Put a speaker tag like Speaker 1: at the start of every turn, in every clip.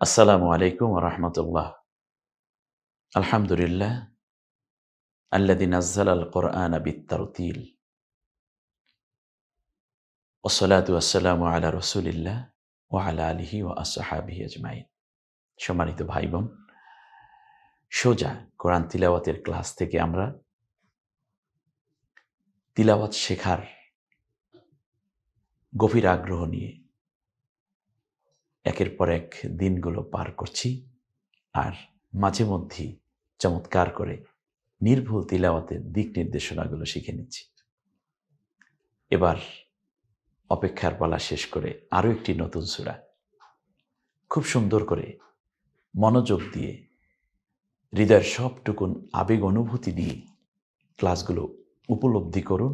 Speaker 1: আসসালামু আলাইকুম রহমতুল্লাহ। আলহামদুলিল্লাহ আল্লাদি নাজ্জাল আল কোরআন বিত্তারতিল ওসলাতু আসসালামু আলা রসুলিল্লাহ ও আলা আলিহি ও আসহাবিহি আজমাইন। সম্মানিত ভাই বোন সোজা কোরআন তিলাওয়াতের ক্লাস থেকে আমরা তিলাওয়াত শেখার গভীর আগ্রহ নিয়ে একের পর এক দিনগুলো পার করছি আর মাঝে মধ্যেই চমৎকার করে নির্ভুল তিলাওয়াতের দিক নির্দেশনাগুলো শিখে নিচ্ছি। এবার অপেক্ষার পালা শেষ করে আরও একটি নতুন সুরা। খুব সুন্দর করে মনোযোগ দিয়ে হৃদয়ের সবটুকুন আবেগ অনুভূতি দিয়ে ক্লাসগুলো উপলব্ধি করুন,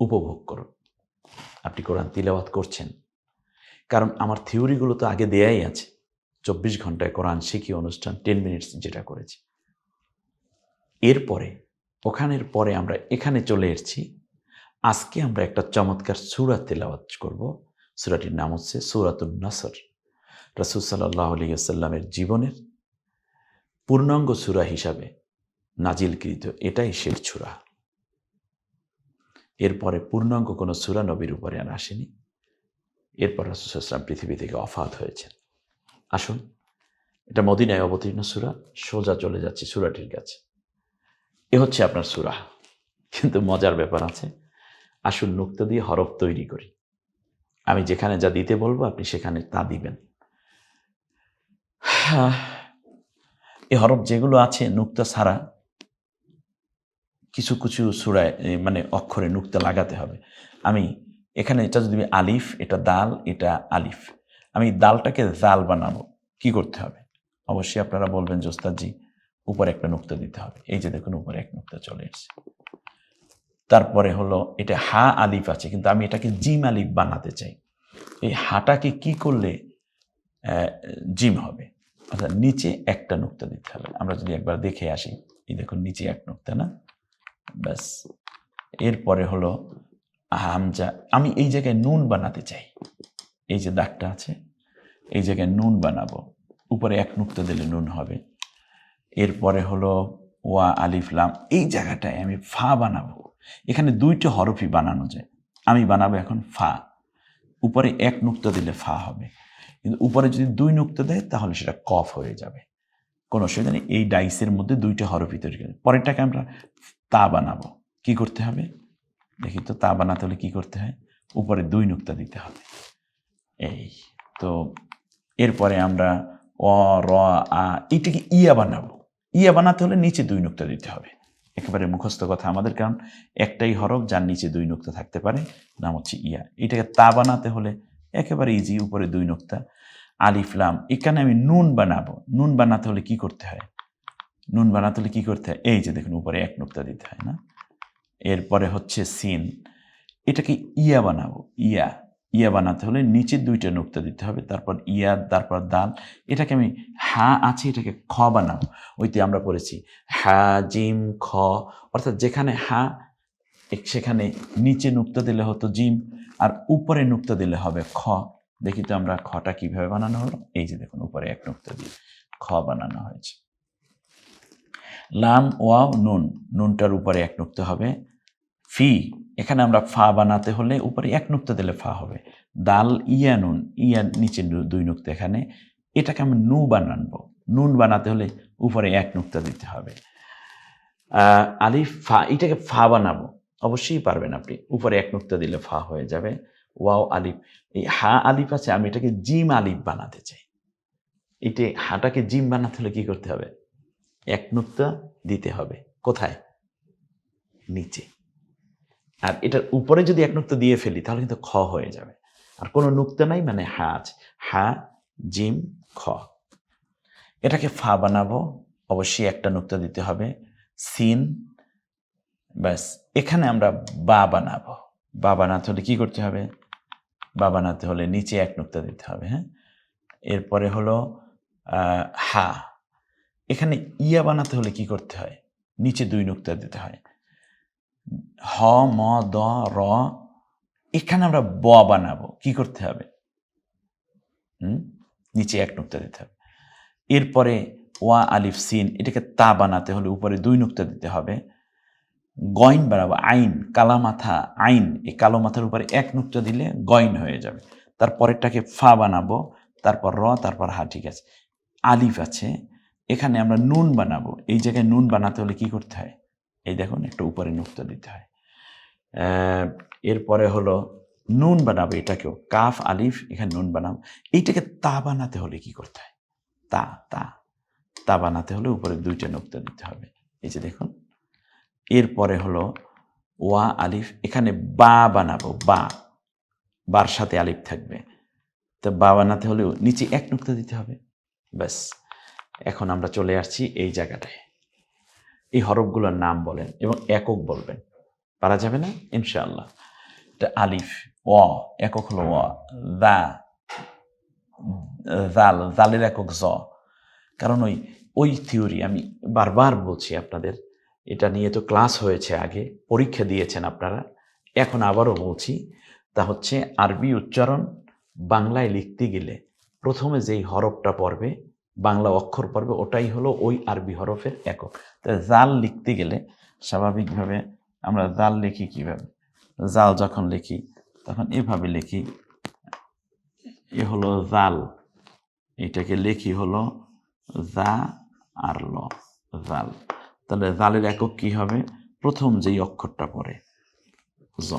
Speaker 1: উপভোগ করুন। আপনি কোরআন তিলাওয়াত করছেন কারণ আমার থিওরিগুলো তো আগে দেয়াই আছে। চব্বিশ ঘন্টায় কোরআন শিখি অনুষ্ঠান, টেন মিনিটস যেটা করেছি। এরপরে, ওখানের পরে আমরা এখানে চলে এসেছি। আজকে আমরা একটা চমৎকার সুরা তেলাওয়াত করব। সুরাটির নাম হচ্ছে সুরাতুল নাসর। রসুল সাল্লাহ আলিয়াল্লামের জীবনের পূর্ণাঙ্গ সুরা হিসাবে নাজিলকৃত এটাই শেষ সুরা। এরপরে পূর্ণাঙ্গ কোনো সুরা নবীর উপরে আর আসেনি। এরপর রাসুলাম পৃথিবী থেকে অফাত হয়েছেন। আসুন, এটা মদিনায় অবতীর্ণ সুরা, সোজা চলে যাচ্ছে সুরাটির কাছে। এ হচ্ছে আপনার সুরা। কিন্তু মজার ব্যাপার আছে, আসুন নুক্তা দিয়ে হরফ তৈরি করি। আমি যেখানে যা দিতে বলব, আপনি সেখানে তা দিবেন। এই হরফ যেগুলো আছে নুক্তা ছাড়া, কিছু কিছু সুরায় মানে অক্ষরে নুক্তা লাগাতে হবে। আমি এখানে এটা যদি আলিফ, এটা দাল, এটা আলিফ। আমি দালটাকে জাল বানাবো। কি করতে হবে? অবশ্যই আপনারা বলবেন, জোস্তাজি, উপরে একটা নুক্তা দিতে হবে। এই যে দেখুন, উপরে এক নুক্তা চলে এসছে। তারপরে হলো, এটা হা আলিফ আছে, কিন্তু আমি এটাকে জিম আলিফ বানাতে চাই। এই হাটাকে কি করলে জিম হবে? অর্থাৎ নিচে একটা নুক্তা দিতে হবে। আমরা যদি একবার দেখে আসি। এই দেখুন, নিচে এক নুক্তা, না? ব্যাস। এরপরে হলো হামজা আমি এই জায়গায় নুন বানাতে চাই। এই যে দাগটা আছে, এই জায়গায় নুন বানাবো। উপরে এক নুক্তা দিলে নুন হবে। এরপরে হলো ওয়া আলিফলাম এই জায়গাটায় আমি ফা বানাবো। এখানে দুইটা হরফই বানানো যায়। আমি বানাবো এখন ফা। উপরে এক নুক্তা দিলে ফা হবে। কিন্তু উপরে যদি দুই নুক্তা দেয়, তাহলে সেটা কফ হয়ে যাবে। কোনো অসুবিধা নেই, এই ডাইসের মধ্যে দুইটা হরফই তৈরি করে। পরেরটাকে আমরা তা বানাবো। কি করতে হবে? দেখি তো তা বানাতে হলে কী করতে হয়? উপরে দুই নুক্তা দিতে হবে। এই তো এরপরে আমরা অ, র, আ এইটাকে ইয়া বানাবো। ইয়া বানাতে হলে নিচে দুই নুক্তা দিতে হবে। একেবারে মুখস্থ কথা আমাদের, কারণ একটাই হরফ যার নিচে দুই নুক্তা থাকতে পারে, নাম হচ্ছে ইয়া। এটাকে তা বানাতে হলে একেবারে ইজি উপরে দুই নুক্তা। আলিফলাম এখানে আমি নুন বানাবো। নুন বানাতে হলে কি করতে হয়? নুন বানাতে হলে কি করতে হয়? এই যে দেখুন, উপরে এক নুক্তা দিতে হয় না? এরপরে হচ্ছে সিন। এটাকে ইয়া বানাবো। ইয়া। ইয়া বানাতে হলে নিচে দুইটা নুক্তা দিতে হবে, তারপর ইয়া, তারপর দাল। এটাকে আমি হা আছে, এটাকে খ বানাবো। ওইতে আমরা পড়েছি। হা, জিম, খ। অর্থাৎ যেখানে হা সেখানে নিচে নুক্তা দিলে হতো জিম, আর উপরে নুক্তা দিলে হবে খ। দেখি তো আমরা খটা কীভাবে বানানো হলো। এই যে দেখুন, উপরে এক নুক্তা দিয়ে খ বানানো হয়েছে। লাম, ওয়াও, নুন। নুনটার উপরে এক নুক্তা হবে। ফি, এখানে আমরা ফা বানাতে হলে উপরে এক নুক্তা দিলে ফা হবে। দাল, ইয়া, নুন, ইয়া নিচে দুই নুক্তা এখানে। এটাকে আমি নু বানানবো। নুন বানাতে হলে উপরে এক নুক্তা দিতে হবে। আলিফ, ফা, এটাকে ফা বানাবো। অবশ্যই পারবেন আপনি। উপরে এক নুক্তা দিলে ফা হয়ে যাবে। ওয়াও, আলিফ, এই হা, আলিফ আছে, আমি এটাকে জিম আলিফ বানাতে চাই। এটি হাটাকে জিম বানাতে হলে কি করতে হবে? এক নুক্তা দিতে হবে। কোথায়? নিচে। আর এটার উপরে যদি এক নুক্তা দিয়ে ফেলি, তাহলে কিন্তু খ হয়ে যাবে। আর কোনো নুক্তা নাই মানে হা আছে হা, জিম, খ। এটাকে ফা বানাবো, অবশ্যই একটা নুক্তা দিতে হবে। সিন, ব্যাস। এখানে আমরা বা বানাবো। বা বানাতে হলে কি করতে হবে? বা বানাতে হলে নিচে এক নুক্তা দিতে হবে হ্যাঁ? এরপরে হলো হা। এখানে ইয়া বানাতে হলে কি করতে হয়? নিচে দুই নুক্তা দিতে হয়। হ, ম, দ, র, এখানে আমরা ব বানাবো। কি করতে হবে? নিচে এক নুক্তা দিতে হবে। এরপরে ওয়া, আলিফ, সিন, এটাকে তা বানাতে হলে উপরে দুই নুক্তা দিতে হবে। গয়ন বানাবো, আইন কালা মাথা আইন, এই কালো মাথার উপরে এক নুক্তা দিলে গয়ন হয়ে যাবে। তারপরেরটাকে ফা বানাবো, তারপর র, তারপর হা, ঠিক আছে। আলিফ আছে, এখানে আমরা নুন বানাবো। এই জায়গায় নুন বানাতে হলে কি করতে হয়? এই দেখুন, একটা উপরে নুক্তা দিতে হয়। এরপরে হলো নুন বানাবো এটাকেও। কাফ, আলিফ, এখানে নুন বানাবো। এইটাকে তা বানাতে হলে কি করতে হয়? তা তা তা বানাতে হলে উপরে দুইটা নুক্তা দিতে হবে। এই যে দেখুন, এরপরে হলো ওয়া, আলিফ, এখানে বা বানাবো, বা। বার সাথে আলিফ থাকবে। তো বা বানাতে হলেও নিচে এক নুক্তা দিতে হবে। ব্যাস, এখন আমরা চলে আসছি এই জায়গাটায়। এই হরফগুলোর নাম বলেন এবং একক বলবেন। পারা যাবে না? ইনশাআল্লাহ। এটা আলিফ অ একক হলো অ দা জাল জালের একক জ। কারণ ওই ওই থিওরি আমি বারবার বলছি আপনাদের, এটা নিয়ে তো ক্লাস হয়েছে আগে, পরীক্ষা দিয়েছেন আপনারা, এখন আবারও বলছি, তা হচ্ছে আরবি উচ্চারণ বাংলায় লিখতে গেলে প্রথমে যেই হরফটা পড়বে বাংলা অক্ষর পড়বে ওটাই হলো ওই আরবি হরফের একক। তা জাল লিখতে গেলে স্বাভাবিকভাবে আমরা জাল লিখি কীভাবে? জাল যখন লিখি, তখন এভাবে লিখি, এ হলো জাল, এটাকে লিখি হলো জা আর ল, জাল। তাহলে জালের একক কি হবে? প্রথম যেই অক্ষরটা পড়ে, জ।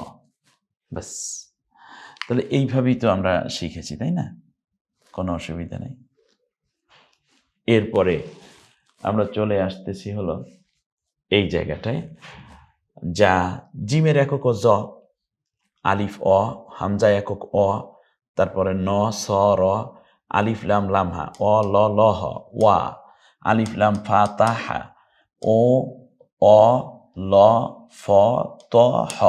Speaker 1: ব্যাস। তাহলে এইভাবেই তো আমরা শিখেছি, তাই না? কোনো অসুবিধা নেই। এরপরে আমরা চলে আসতেছি হলো এই জায়গাটায়, যা জিমের একক জ, আলিফ অ, হামজা একক অ, তারপরে ন, স, র, আলিফ, লাম লাম, হা, অ, ল ল, হ, ওয়া, আলিফ, লাম, ফা, তা, হা, ও, অ, ল, ফ, ত, হ,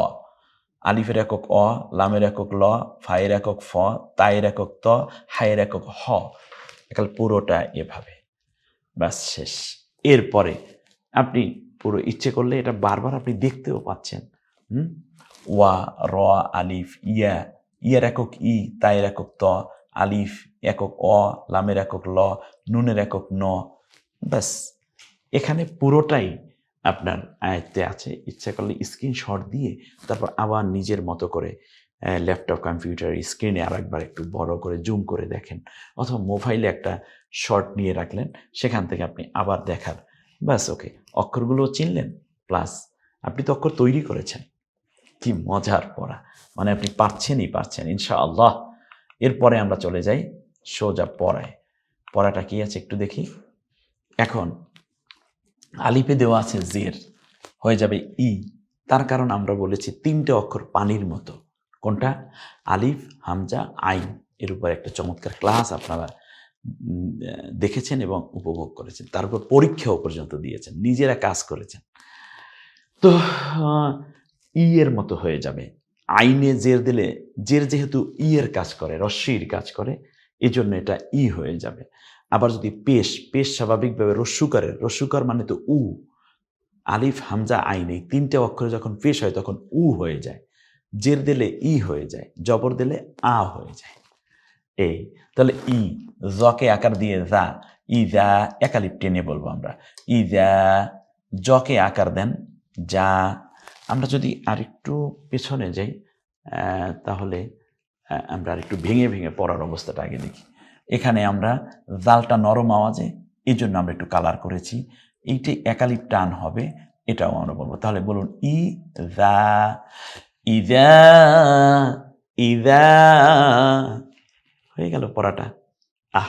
Speaker 1: আলিফের একক অ, লামের একক ল ফায়ের একক ফ তায়ের একক ত হায়ের একক হ, একাল পুরোটা এভাবে। ব্যাস শেষ। এরপরে আপনি পুরো ইচ্ছে করলে এটা বারবার আপনি দেখতেও পাচ্ছেন। হুম? ওয়া, র, আলিফ, ইয়া, ইয়ার একক ই তায়ের একক ত, আলিফ একক অ, লামের একক ল, নুনের একক ন। ব্যাস, এখানে পুরোটাই আপনার আয়ত্তে আছে। ইচ্ছা করলে স্ক্রিনশট দিয়ে তারপর আবার নিজের মতো করে ল্যাপটপ কম্পিউটার স্ক্রিনে আর একবার একটু বড় করে জুম করে দেখেন। অথবা মোবাইলে একটা শর্ট নিয়ে রাখলেন, সেখান থেকে আপনি আবার দেখার ব্যাস ওকে অক্ষরগুলো চিনলেন প্লাস আপনি তো অক্ষর তৈরি করেছেন। কি মজার পড়া। মানে আপনি পারছেনই পারছেন, ইনশাআল্লাহ। এরপরে আমরা চলে যাই সোজা পড়ায়। পড়াটা কি আছে একটু দেখি। এখন আলিপে দেওয়া আছে জের, হয়ে যাবে ই। তার কারণ আমরা বলেছি তিনটে অক্ষর পানির মতো। কোনটা? আলিফ, হামজা, আইন এর উপর একটা চমৎকার ক্লাস আপনারা দেখেছেন এবং উপভোগ করেছেন। তারপর পরীক্ষাও পর্যন্ত দিয়েছেন। নিজেরা কাজ করেছেন। তো ই এর মতো হয়ে যাবে। আইনে জের দিলে, জের যেহেতু ই এর কাজ করে রস্যির কাজ করে এই জন্য এটা ই হয়ে যাবে। আবার যদি পেশ পেশ স্বাভাবিকভাবে রস্যুকারের রস্যুকার মানে তো উ। আলিফ, হামজা, আইন তিনটে অক্ষরে যখন পেশ হয় তখন উ হয়ে যায়। জের দিলে ই হয়ে যায়, জবর দিলে আ হয়ে যায়। এই তাহলে ই, জকে আকার দিয়ে যা, ই যা একালিপ টেনে বলব আমরা। ই যা, জকে আকার দেন, যা। আমরা যদি আরেকটু পেছনে যাই তাহলে আমরা আরেকটু ভেঙে ভেঙে পড়ার অবস্থাটা আগে দেখি। এখানে আমরা জালটা নরম আওয়াজে, এই জন্য আমরা একটু কালার করেছি। এইটি একালিপ টান হবে, এটাও আমরা বলব। তাহলে বলুন, ই দা ইদা ইদা। হয়ে গেল পড়াটা। আহ,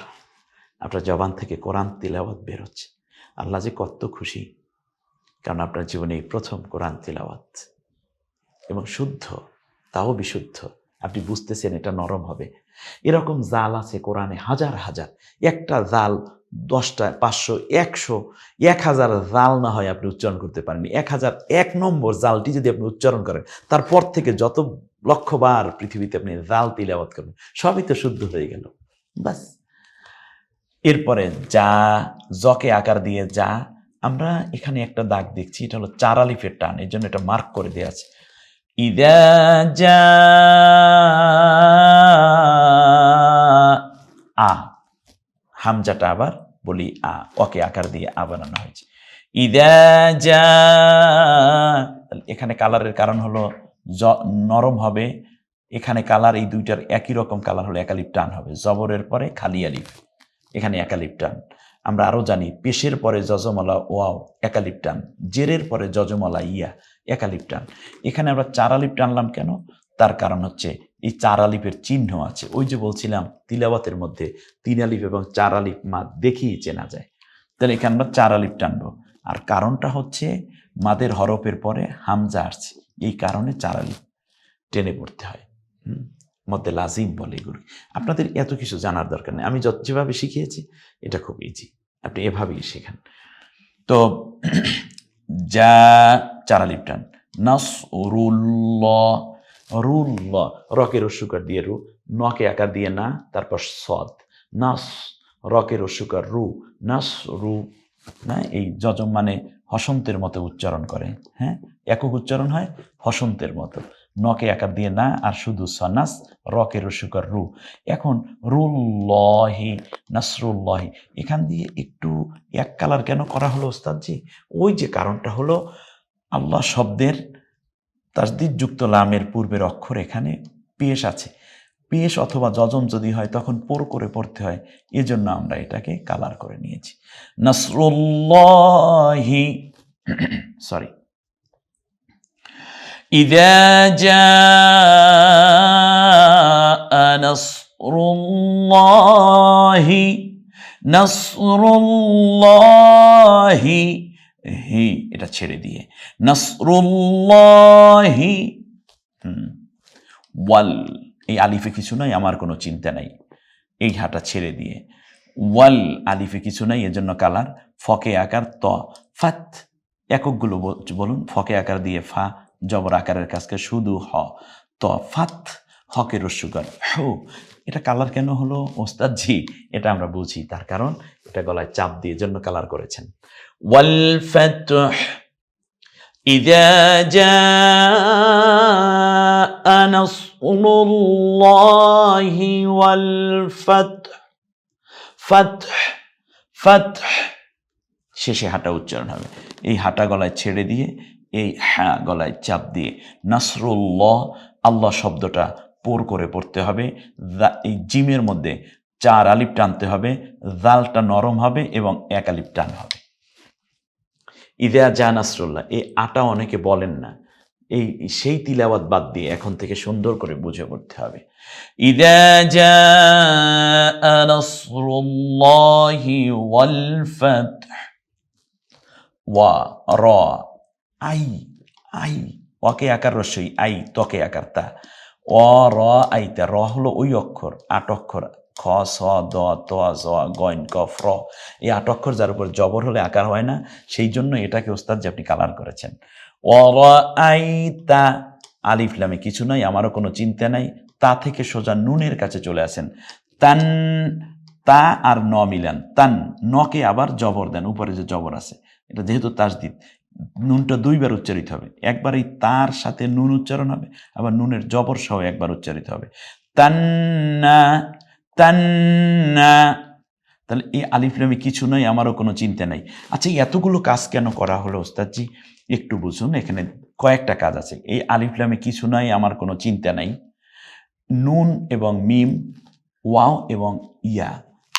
Speaker 1: আপনার জবান থেকে কোরআন তিলাওয়াত বেরোচ্ছে। আল্লাহ যে কত খুশি, কারণ আপনার জীবনে এই প্রথম কোরআন তিলাওয়াত। এবং শুদ্ধ, তাও বিশুদ্ধ। আপনি বুঝতেছেন এটা নরম হবে। এরকম জাল আছে কোরআনে হাজার হাজার। একটা জাল দশটা, পাঁচশো, একশো, এক হাজার জাল না হয় আপনি উচ্চারণ করতে পারেন এক হাজার এক নম্বর জালটি যদি আপনি উচ্চারণ করেন, তারপর থেকে যত লক্ষবার পৃথিবীতে আপনি জাল তিলাওয়াত করবেন, সবই তো শুদ্ধ হয়ে গেল। বাস। এরপরে যা, জকে আকার দিয়ে যা, আমরা এখানে একটা দাগ দেখছি, এটা হলো চার আলিফের টান, এর জন্য এটা মার্ক করে দেওয়া আছে। ইদা যা, আ। হামজাটা আবার বলি, আ, ওকে আকার দিয়ে আ বানানো হয়েছে। ইদা এখানে কালারের কারণ হলো নরম হবে। এখানে কালার এই দুইটার একই রকম কালার হলে একালিপ টান হবে। জবরের পরে খালি আলিফ, এখানে একালিপ টান। আমরা আরও জানি, পেশের পরে যজমলা ওয়াও, একালিপ টান। জেরের পরে যজমলা ইয়া, একালিপ টান। এখানে আমরা চার আলিপ টানলাম কেন? তার কারণ হচ্ছে এই চার আলিফের চিহ্ন আছে। ওই যে বলছিলাম তিলাবাতের মধ্যে তিন আলিফ এবং চার আলিফ মা দেখেই চেনা যায়। তাহলে এখানে আমরা চার আলিফ টানবো। আর কারণটা হচ্ছে মাদের হরফের পরে হামজা আসছে। এই কারণে চার আলিফ টেনে পড়তে হয়। মধ্যে লাজিম বলে এগুলো। আপনাদের এত কিছু জানার দরকার নেই। আমি যেভাবে শিখিয়েছি, এটা খুব ইজি আপনি এভাবেই শেখান। তো যা চারা লিপটান নাস রুল্লাহ রুল্লাহ, রকের অসুকার দিয়ে রু, নকে আকার দিয়ে না, তারপর সদ। নাস, রকের অসুকার রু, নাস, রু, না, এই যজম মানে হসন্তের মতো উচ্চারণ করে হ্যাঁ? একক উচ্চারণ হয় হসন্তের মতো। নকে আকার দিয়ে না, আর শুধু সনাস রকের রসুকার রু। এখন রুল্লহি, নাসরুল্লাহি, এখান দিয়ে একটু এক কালার কেন করা হলো, ওস্তাদজি? ওই যে কারণটা হলো, আল্লাহ শব্দের তাসদিদ যুক্ত লামের পূর্বের অক্ষর এখানে পেশ আছে পেশ অথবা যজম যদি হয় তখন পোর করে পড়তে হয় এজন্য আমরা এটাকে কালার করে নিয়েছি নাসরুল্লাহি সরি إذا جاء نصر الله نصر الله হি, এটা ছেড়ে দিয়ে। নাসরুল্লাহি ওয়াল, এই আলিফে কিছু নাই, আমার কোনো চিন্তা নাই। এই হাটা ছেড়ে দিয়ে। ওয়াল, আলিফে কিছু নাই, এজন্য কালার, ফকে আকার, ত, ফাত, এককগুলো বল- বলুন, ফকে আকার দিয়ে ফা, জবর আকারের কাজকে শুধু হ, ত, ফাত হকের রস্যুকার, হো, এটা কালার কেন হলো? ওস্তাদ জি, এটা আমরা বুঝি, তার কারণ এটা গলায় চাপ দিয়ে জন্য কালার করেছেন। ওয়াল ফাতহ إذا جاء نصر الله والفتح فتح فتح শেষে হাঁটা উচ্চারণ হবে এই হাঁটা গলায় ছেড়ে দিয়ে এই হ্যাঁ গলায় চাপ দিয়ে নাসরুল্লাহ আল্লাহ শব্দটা পোর করে পড়তে হবে দা- এই জিমের মধ্যে চার আলিপ টানতে হবে দালটা নরম হবে এবং এক আলিপ টান হবে ইদেয়া যা নাসরুল্লাহ এই আটা অনেকে বলেন না। এই, সেই তিলাওয়াত বাদ দিয়ে এখন থেকে সুন্দর করে বুঝে পড়তে হবে। র, আই আই ওকে আকার রসই, আই তকে আকার তা। অ র, আইতা, র হলো ওই অক্ষর, আট অক্ষর। খ, স, দ, ত, জ গইন কফ র এই আট অক্ষর যার উপর জবর হলে আকার হয় না, সেই জন্য এটাকে ওস্তাদ যে আপনি কালার করেছেন। অ র আইতা আলিফ লামে কিছু নাই, আমারও কোনো চিন্তা নাই, তা থেকে সোজা নুনের কাছে চলে আসেন। তান, তা আর ন মিলান। তান, নকে আবার জবর দেন, উপরে যে জবর আছে, এটা যেহেতু তাসদিদ, নুনটা দুইবার উচ্চারিত হবে। একবার এই তার সাথে নুন উচ্চারণ হবে, আবার নুনের জবর সহ একবার উচ্চারিত হবে। তান্না তাহলে এই আলিফ লামে কিছু নয়, আমারও কোনো চিন্তা নাই। আচ্ছা এতগুলো কাজ কেন করা হলো ওস্তাদজি? একটু বুঝুন, এখানে কয়েকটা কাজ আছে। এই আলিফ লামে কিছু নাই আমার কোনো চিন্তা নাই। নুন এবং মিম, ওয়াও এবং ইয়া।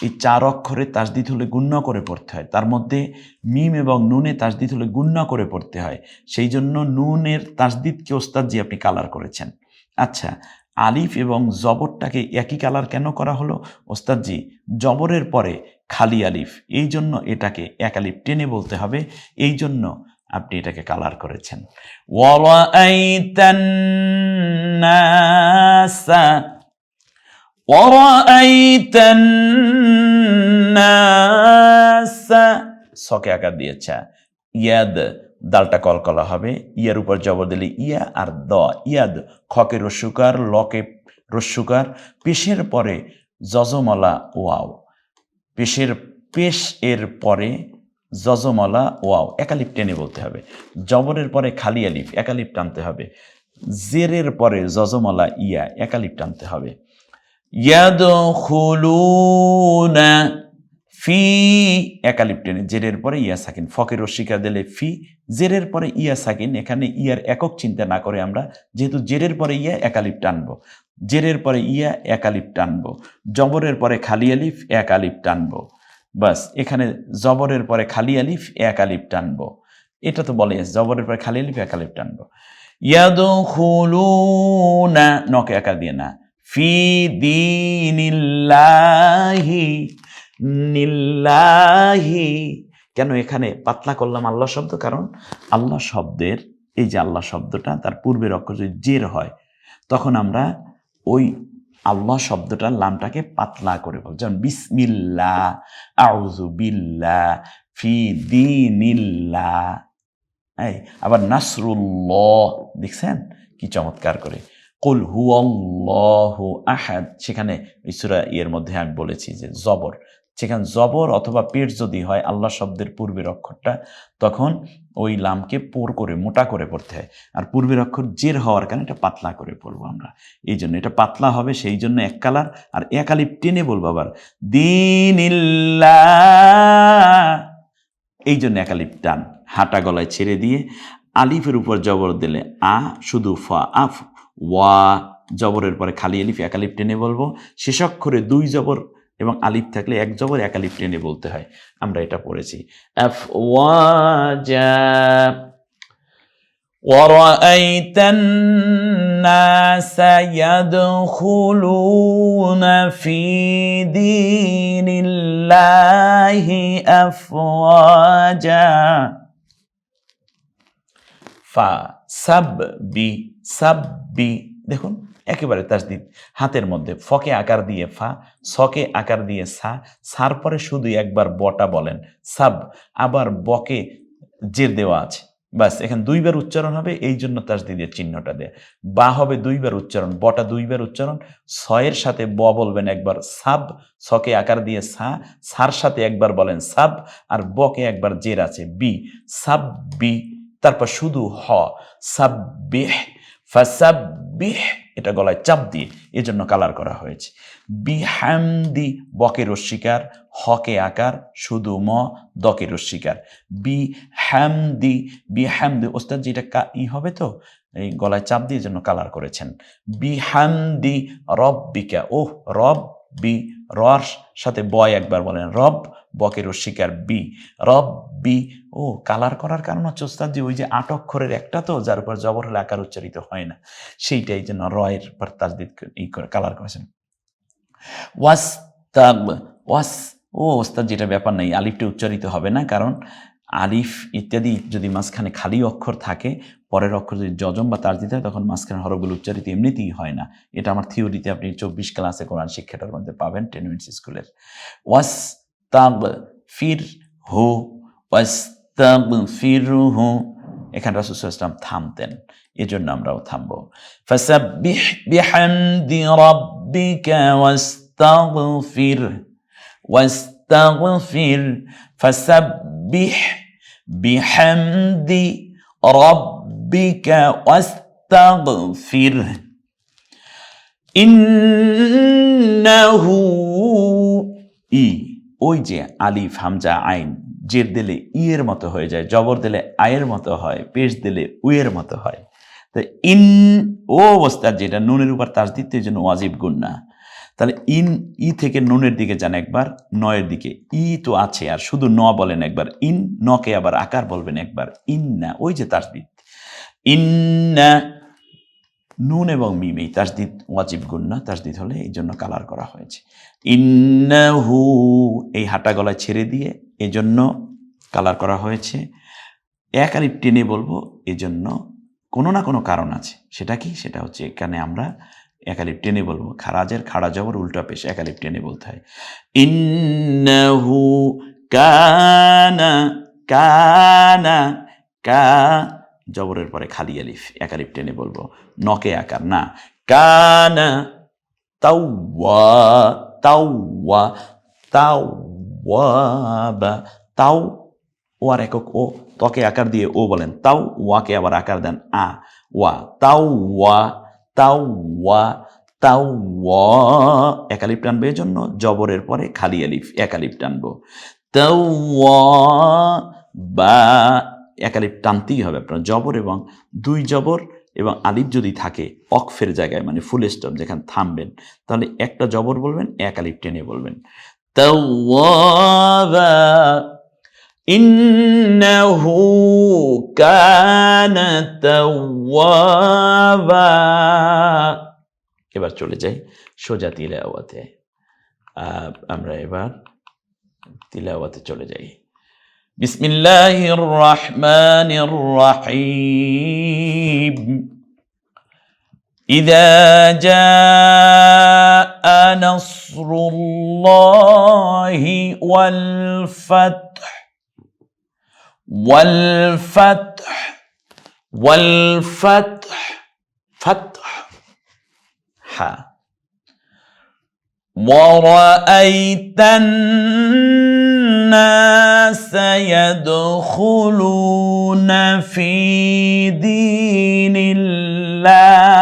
Speaker 1: এই চার অক্ষরে তাসদিদ হলে গুণ্য করে পড়তে হয়। তার মধ্যে মিম এবং নুনে তাসদিদ হলে গুণ্য করে পড়তে হয়। সেই জন্য নুনের তাসদিদকে ওস্তাদজি আপনি কালার করেছেন। আচ্ছা আলিফ এবং জবরটাকে একই কালার কেন করা হলো? ওস্তাদজি, জবরের পরে খালি আলিফ। এই জন্য এটাকে এক আলিফ টেনে বলতে হবে। এই জন্য আপনি এটাকে কালার করেছেন। সকে আকার দিয়েছে। ইয়াদ দালটা কলকলা হবে। ইয়ার উপর জবর দিলে ইয়া আর দ। ইয়াদ খকে রস্যুকার লকে রস্যুকার পেশের পরে যজমলা, ওয়াও। পেশের পেশ এর পরে যজমলা, ওয়াও। একালিপ টেনে বলতে হবে। জবরের পরে খালি আলিফ, একালিপ টানতে হবে। জেরের পরে যজমলা, ইয়া, একালিপ টানতে হবে। ইয়াদখুলুনা ফি একালিপ জেরের পরে ইয়া সাকিন। ফকের রস্বীকার দিলে ফি, জেরের পরে ইয়া সাকিন। এখানে ইয়ার একক চিন্তা না করে আমরা যেহেতু জেরের পরে ইয়া একালিপ টানবো জেরের পরে ইয়া একালিপ টানবো জবরের পরে খালি আলিফ এক আলিফ টানবো বাস এখানে জবরের পরে খালি আলিফ এক আলিফ টানবো এটা তো বলে জবরের পরে খালি আলিফ এক আলিফ টানবো ইয়াদখুলুনা, নকে একা দিয়ে না, ফি দিনিল্লাহি নিল্লাহি কেন এখানে পাতলা করলাম আল্লাহ শব্দ? কারণ আল্লাহ শব্দের, এই যে আল্লাহ শব্দটা, তার পূর্বের অক্ষর যদি জের হয়, তখন আমরা ওই আল্লাহ শব্দটার লামটাকে পাতলা করে বল যেমন বিসমিল্লা আউজু বিল্লা, ফি দিনিল্লা এই, আবার নাসরুল্লাহ, দেখছেন? কি চমৎকার করে। কুল হু আহাদ। সেখানে ইসুরা ইয়ের মধ্যে আমি বলেছি যে জবর। সেখানে জবর অথবা পেট যদি হয়, আল্লাহ শব্দের পূর্বের অক্ষরটা, তখন ওই লামকে পোর করে, মোটা করে পড়তে হয়। আর পূর্বের অক্ষর জের হওয়ার কারণে এটা পাতলা করে পড়ব আমরা। এই জন্য এটা পাতলা হবে, সেই জন্য এক কালার। আর এক আলিপ টেনে বলব আবার দিন এই জন্য এক আলিপ টান, হাঁটা গলায় ছেড়ে দিয়ে আলিফের উপর জবর দিলে আ, শুধু ফা, আফ, ওয়া, জবরের পরে খালি আলিফ, এক আলিফ টেনে বলব। শেষ অক্ষরে দুই জবর এবং আলিফ থাকলে এক জবর এক আলিফ টেনে বলতে হয় আমরা এটা পড়েছি এফ ওয়াজা ورأيت الناس يدخلون في دين الله أفواجا ফা সাব বি সাব বি দেখুন একেবারে তাসদিদ হাতের মধ্যে ফকে আকার দিয়ে ফা, সকে আকার দিয়ে সা, সার পরে শুধু একবার বটা বলেন, সাব, আবার বকে জের দেওয়া আছে। বাস এখানে দুইবার উচ্চারণ হবে, এই জন্য তাসদিদের চিহ্নটা দেয়। বা হবে দুইবার উচ্চারণ, বটা দুইবার উচ্চারণ ছয়ের সাথে ব বলবেন একবার সাব, সকে আকার দিয়ে সা, সার সাথে একবার বলেন সাব, আর বকে একবার জের আছে, বি, সাব বি, তারপর শুধু হ সাব্বিহ ফাসাব্বিহ, এটা গলায় চাপ দিয়ে, এজন্য কালার করা হয়েছে। বিহামদি বকে রস্বীকার হকে আকার, শুধু ম দকে রস্বীকার বি হ্যামদি বি হ্যামদি ওস্তাদ যেটা কা, ই হবে তো? এই গলায় চাপ দিয়ে জন্য কালার করেছেন। বিহামদি রব বিকা ওহ রব বি রর, সাথে বয় একবার বলেন, রব বকে শিকার বি রব বি ও, কালার করার কারণ হচ্ছে ওস্তাদ ওই যে আট অক্ষরের একটা তো, যার উপর জবর হলে আকার উচ্চারিত হয় না। সেইটাই জন্য রয়ের পর তাজদিদ এই করে, কালার করেছেন। ওয়াস তাব ওয়াস, ও, ওস্তাদ যেটা ব্যাপার নেই, আলিফটা উচ্চারিত হবে না, কারণ আলিফ ইত্যাদি যদি মাঝখানে খালি অক্ষর থাকে, পরের অক্ষর যদি যজম বা তার দিতে হয়, তখন মাঝখানে হরফগুলো উচ্চারিত এমনিতেই হয় না। এটা আমার থিওরিতে আপনি চব্বিশ ক্লাসে কোরআন শিক্ষাটার মধ্যে পাবেন টেন মিনিটস স্কুলের। ওয়াস তাব ফির হু ওয়াস তাব ফির হু এখানে রাসুল ইসলাম থামতেন। এজন্য আমরাও থামবো। ফাসাব্বিহ বিহামদি রাব্বিকা ওয়াস্তাগফির ওয়াস্তাগফির। ফাসাব্বিহ বিহামদি রাব্বিকা ওয়াস্তাগফির। ইন্নাহু ই ওই যে আলিফ, হামজা, আইন, জের দিলে ইয়ের মতো হয়ে যায়, জবর দিলে আয়ের মতো হয়, পেশ দিলে উয়ের মতো হয়। তো ইন, ও অবস্থার যেটা নুনের উপর তাস দিতে জন্য ওয়াজিব গুণ না। তাহলে ইন, ই থেকে নুনের দিকে যান একবার, নয়ের দিকে। ই তো আছে আর শুধু ন বলেন একবার। ইন, নকে আবার আকার বলবেন একবার। ইন না ওই যে তাস তাসদিদ ইন্না নুন এবং মিম তাসদিদ ওয়াজিব গুন্না তাসদিদ হলে এই জন্য কালার করা হয়েছে। ইন্নাহু, এই হাঁটা গলায় ছেড়ে দিয়ে এজন্য কালার করা হয়েছে। এক আলিফ টেনে বলব এজন্য কোনো না কোনো কারণ আছে। সেটা কি? সেটা হচ্ছে এখানে আমরা একালিপ টেনে বলব, খারাজের খাড়া জবর উল্টা পেশ একালিপ টেনে বলতে হয়। ইন্নাহু কানা কানা, কা, জবরের পরে খালি আলিফ একালিপ টেনে বলব। নকে আকার না কানা তাওয়া তাওয়া তাওয়াবা তাও ও আর একক ও তকে আকার দিয়ে ও বলেন তাও ওয়াকে আবার আকার দেন আ ওয়া তাও ওয়া তাওয়া তাও একালিপ টানবে এই জন্য জবরের পরে খালি আলিফ একালিপ টানবো তাও বা একালিপ টানতেই হবে আপনার জবর এবং দুই জবর এবং আলিফ যদি থাকে অকফের জায়গায় মানে ফুল স্টপ যেখানে থামবেন, তাহলে একটা জবর বলবেন, এক আলিফ টেনে বলবেন। তাওয়াবা কানা এবার চলে যাই সোজা তিলাওয়াতে। আমরা এবার তিলাওয়াতে চলে যাই। بسم الله الرحمن الرحيم. إذا جاء نصر الله والفتح والفتح والفتح فتح ح ورأيت الناس يدخلون في دين الله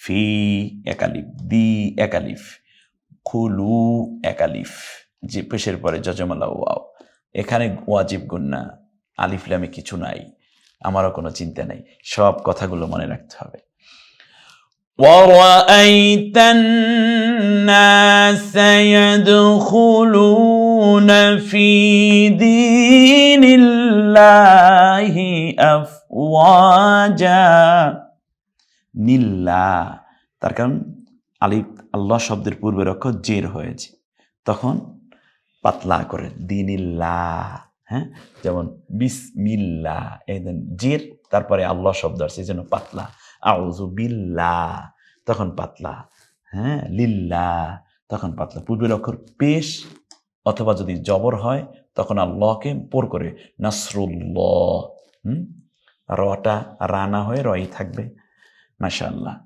Speaker 1: في একালিফ দি একালিফ খুলু একালিফ যে পেশের পরে যজমালা ওয়াও এখানে ওয়াজিব গুন্না আলিফ লামে কিছু নাই আমারও কোনো চিন্তা নেই সব কথাগুলো মনে রাখতে হবে ورأيت الناس يدخلون في دين الله أفواجا নিল্লা তার কারণ আলিফ আল্লাহ শব্দের পূর্বের অক্ষর জের হয়েছে তখন পাতলা করে দিনিল্লাহ হ্যাঁ যেমন বিসমিল্লা এই দেন জের তারপরে আল্লাহ শব্দ আসছে এই জন্য পাতলা আউজু বিল্লাহ তখন পাতলা হ্যাঁ লিল্লা তখন পাতলা পূর্বের অক্ষর পেশ অথবা যদি জবর হয় তখন আল্লাহকে পোর করে নাসরুল্লাহ হুম রটা রানা হয়ে রই থাকবে মাশাআল্লাহ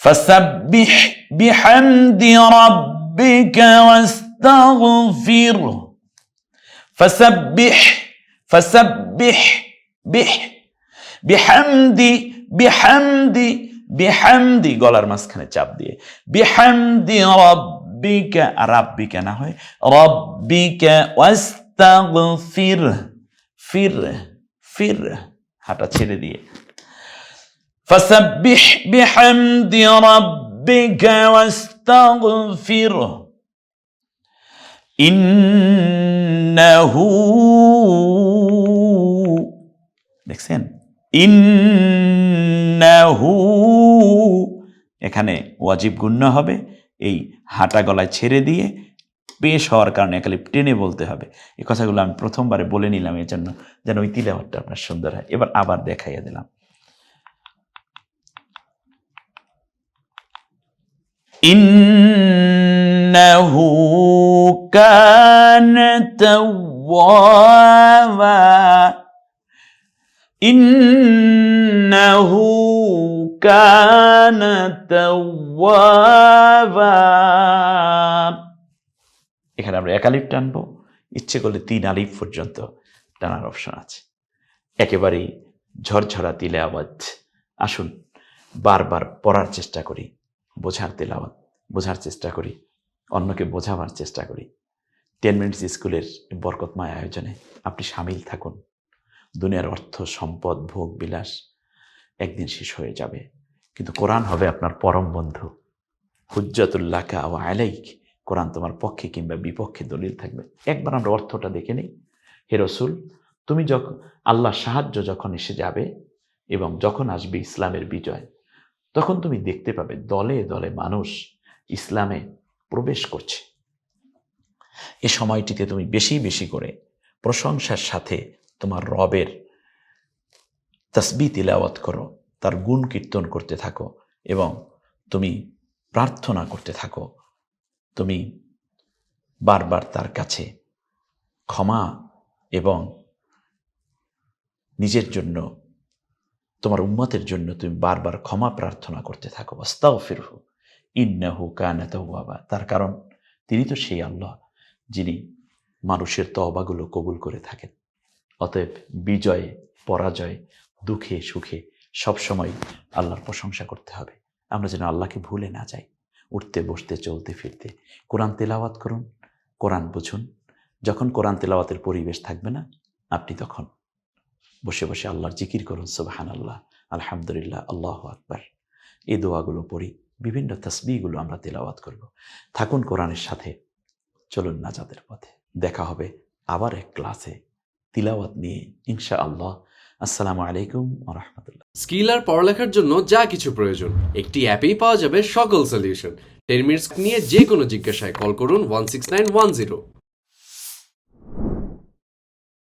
Speaker 1: فسبح بحمد ربك واستغفره فسبح فسبح بح বিহামদি বিহামদি বিহামদি গলার মাঝখানে চাপ দিয়ে বিহামদি রব্বিকা রাব্বিকা না হয় রব্বিকা ওয়াস্তাগফির ফির ফির হাঁটা ছেড়ে দিয়ে فسبح بحمد ربك واستغفره إنه দেখছেন ইন্নাহু। এখানে ওয়াজিব গুণ্য হবে, এই হাঁটা গলায় ছেড়ে দিয়ে পেশ হওয়ার কারণে খালি টেনে বলতে হবে। এই কথাগুলো আমি প্রথমবারে বলে নিলাম এর জন্য যেন ওই তিলাবারটা আপনার সুন্দর হয়। এবার আবার দেখাইয়া দিলাম। ইন্নাহু কান তাওয়াবা। إنه كان توابا এখানে আমরা এক আলিফ টানবো ইচ্ছে করলে তিন আলিফ পর্যন্ত টানার অপশন আছে একেবারেই ঝরঝরা তিলে আওয়াজ আসুন বারবার পড়ার চেষ্টা করি বোঝার তেলাওয়াত বোঝার চেষ্টা করি অন্যকে বোঝাবার চেষ্টা করি টেন মিনিটস স্কুলের বরকতময় আয়োজনে আপনি সামিল থাকুন দুনিয়ার অর্থ সম্পদ, ভোগ, বিলাস একদিন শেষ হয়ে যাবে। কিন্তু কোরআন হবে আপনার পরম বন্ধু। হুজ্জাতুল্লাকা ও আলাইক। কোরআন তোমার পক্ষে কিংবা বিপক্ষে দলিল থাকবে। একবার আমরা অর্থটা দেখে নিই। হে রসুল, তুমি যখন আল্লাহ সাহায্য যখন এসে যাবে এবং যখন আসবে ইসলামের বিজয়, তখন তুমি দেখতে পাবে দলে দলে মানুষ ইসলামে প্রবেশ করছে। এ সময়টিতে তুমি বেশি বেশি করে প্রশংসার সাথে তোমার রবের তসবি তিলাওয়াত করো, তার গুণ কীর্তন করতে থাকো এবং তুমি প্রার্থনা করতে থাকো। তুমি বারবার তার কাছে ক্ষমা এবং নিজের জন্য, তোমার উম্মতের জন্য তুমি বারবার ক্ষমা প্রার্থনা করতে থাকো। আস্তাও ফিরহু ইন্নাহু কানাত বাবা তার কারণ, তিনি তো সেই আল্লাহ যিনি মানুষের তবাগুলো কবুল করে থাকেন। অতএব বিজয়ে, পরাজয়ে, দুঃখে, সুখে সবসময় আল্লাহর প্রশংসা করতে হবে। আমরা যেন আল্লাহকে ভুলে না যাই। উঠতে, বসতে, চলতে, ফিরতে। কোরআন তেলাওয়াত করুন, কোরআন বুঝুন। যখন কোরআন তেলাওয়াতের পরিবেশ থাকবে না, আপনি তখন বসে বসে আল্লাহর জিকির করুন সুবাহান আল্লাহ আলহামদুলিল্লাহ, আল্লাহ আকবার। এই দোয়াগুলো পড়ি, বিভিন্ন তসবিগুলো আমরা তেলাওয়াত করব। থাকুন কোরআনের সাথে, চলুন নাজাদের পথে। দেখা হবে আবার এক ক্লাসে। তিলাওয়াত নিয়ে ইনশা আল্লাহ আসসালামু আলাইকুম রহমতুল্লাহ।
Speaker 2: স্কিল আর পড়ালেখার জন্য যা কিছু প্রয়োজন, একটি অ্যাপেই পাওয়া যাবে সকল সলিউশন টেন মিনিটস নিয়ে যে কোনো জিজ্ঞাসায় কল করুন one six nine one zero